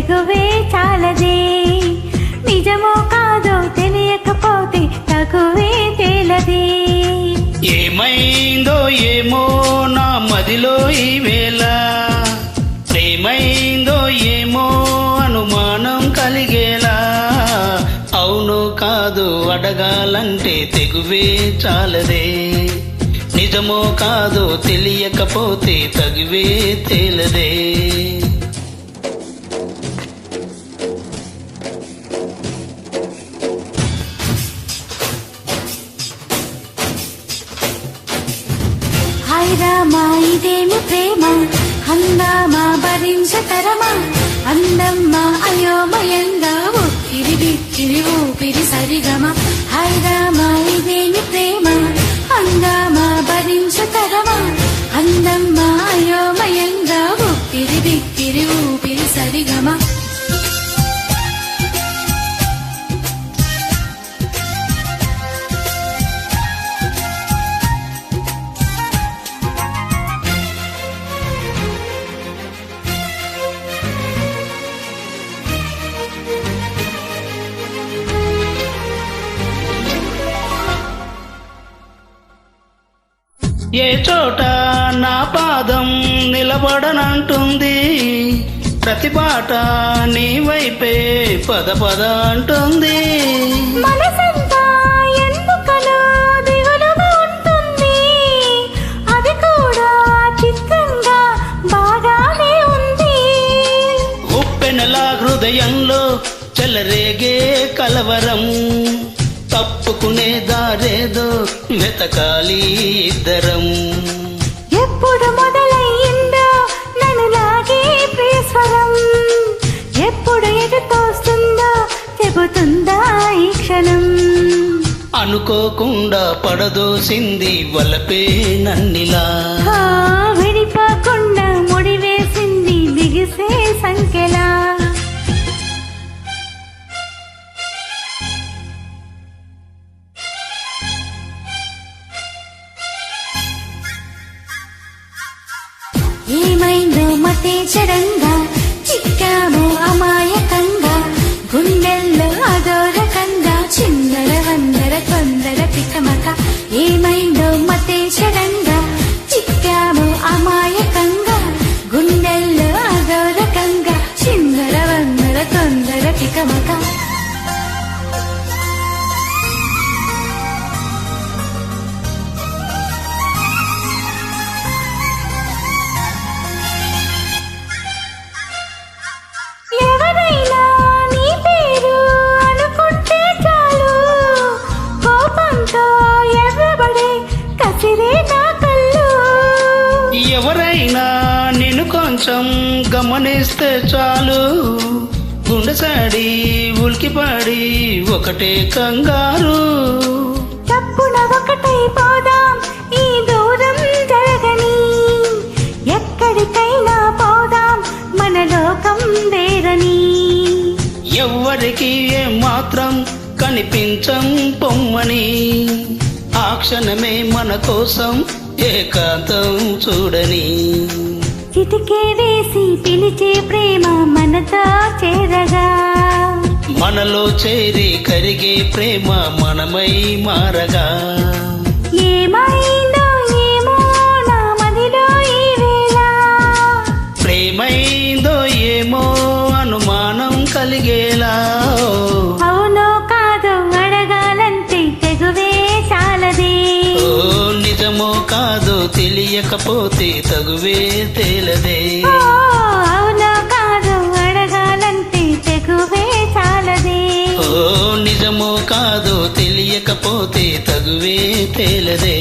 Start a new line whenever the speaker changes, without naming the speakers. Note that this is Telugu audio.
తెగువే చాలదే. నిజమో కాదో తెలియకపోతే తగువే తేలదే. ఏమైందో ఏమో నా మదిలో ఈ వేళ ప్రేమైందో ఏమో అనుమానం కలిగేలా. అవును కాదు అడగాలంటే తెగువే చాలదే. నిజమో కాదో తెలియకపోతే తగివే తేలదే.
రామా ఇదేమి ప్రేమ? హంగామా భరించతరమా? అందమ్మా అయోమయంగా ఉక్కిరి బిక్కిరి ఊపిరి సరిగమ? హాయ్ రామా ఇదేమి ప్రేమ? హంగామా భరించతరమా? అందమ్మా
ఏ చోట నా పాదం నిలబడనంటుంది? ప్రతి పాట నీ వైపే పద పద అంటుంది.
మనసంతా ఎందుకనో దిగులుగా ఉంటుంది? అది కూడా చిత్రంగా బాగానే ఉంది.
ఉప్పెనలా హృదయంలో చెలరేగే కలవరం. తప్పుకునే దారేదో వెతకాలి ఇద్దరం.
ఎప్పుడు మొదలయ్యిందో నన్ను లాగే ప్రియస్వరం ఎప్పుడు ఎదుటొస్తుందో చెబుతుందా ఈ క్షణం.
అనుకోకుండా పడదోసింది వలపే నన్నిలా.
사랑 కసిరే నా కళ్ళు.
ఎవరైనా నిన్ను కొంచెం గమనిస్తే చాలు. గుండెసాడి ఉలికిపాడి ఒకటే కంగారు.
తప్పున ఒకటై పోదాం ఈ దూరం జరగని. ఎక్కడికైనా పోదాం మన లోకం వేరని.
ఎవ్వరికి ఏం మాత్రం కనిపించం పొమ్మని. ఆ క్షణమే మన కోసం ఏకాంతం చూడని.
చిటికే వేసి పిలిచే ప్రేమ మనతో చేరగా.
మనలో చేరి కరిగే ప్రేమ మనమై మారగా.
ఏమైందో ఏమో నా మదిలో
ప్రేమైందో ఏమో అనుమానం కలిగేలా. తెలియకపోతే తగువే తేలదే.
అవునో కాదో అడగాలంటే తెగువే చాలదే.
ఓ నిజమో కాదో తెలియకపోతే తగువే తేలదే.